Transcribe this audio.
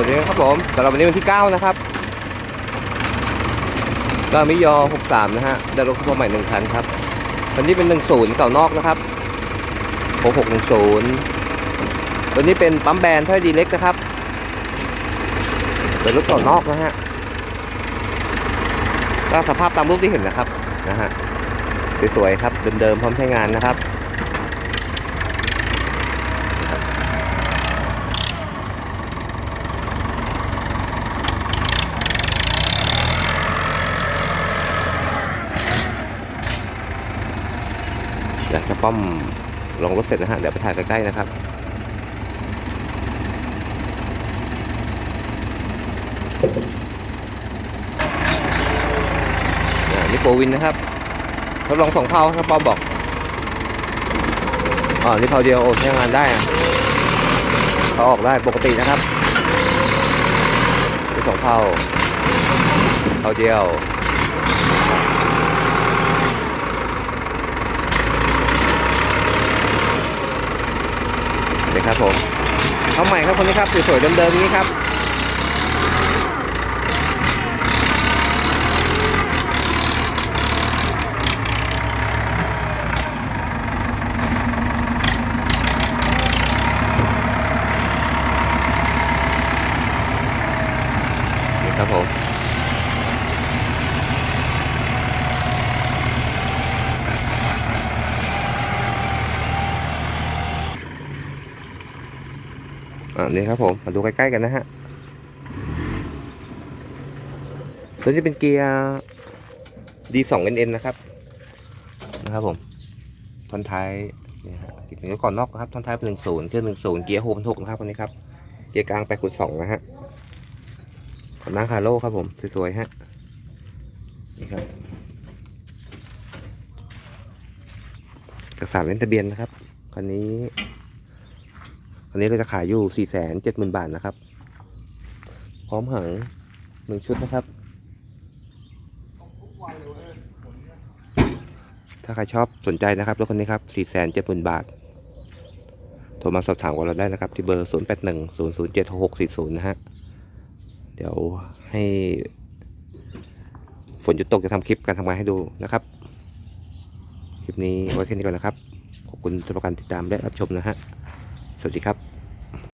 วัสดีครับผมสำหรับวันนี้วันที่ 9 นะครับก็มิยอ 63 นะฮะ ได้รถตัวใหม่หนึ่งคันครับ วันนี้เป็น 10 เก่านอกนะครับ 6610 ตัวนี้เป็นปั๊มแบรนด์ถ้อยดีเล็กนะครับ เป็นรถเก่านอกนะฮะก็สภาพตามรูปที่เห็นนะครับ นะฮะ สวยๆครับ เดิมๆ พร้อมใช้งานนะครับากจะป้อมลงรถเสร็จนะฮะ เดี๋ยวไปถ่ายใกล้ ๆ นะครับนี่โปรวินนะครับทดลองสองเผาครับป้อมบอกอ๋อนี่เผาเดียวโอ้ใช้งานได้อะเขาออกได้ปกตินะครับนี่สองเผาเผาเดียว ครับผมเขาใหม่ครับคนนี้ครับสวยๆเดิมๆนี้ครับนี่ครับผม อ่านี่ครับผม มาดูใกล้ๆกันนะฮะ ตัวนี้เป็นเกียร์ D2NN นะครับ นะครับผมทอนท้ายนี่ฮะติดเนื้อก่อนนอกนะครับทอนท้ายเป็นหนึ่งศูนย์เครื่องหนึ่งศูนย์เกียร์โฮมหกนะครับวันนี้ครับ เกียร์กลางแปดคูณสองนะฮะขอนหน้าคาโร่ครับผม สวยๆฮะ นี่ครับเอกสารเล่นทะเบียนนะครับคันนี้ คันนี้เราจะขายอยู่สี่แสนเจ็ดหมืนบาทนะครับ พร้อมหังหนึ่งชุดนะครับ ถ้าใครชอบสนใจนะครับรถคันนี้ครับสี่แสนเจ็ดหมืนบาท โทรมาสอบถามกับเราได้นะครับ ที่เบอร์ 0 8 1 0 0 7 6 6 4 0 นะฮะ เดี๋ยวให้ฝนหยุดตกจะทำคลิปการทำงานให้ดูนะครับ คลิปนี้ไว้แค่นี้ก่อนนะครับ ขอบคุณสำหรับการติดตามและรับชมนะฮะ สวัสดีครับ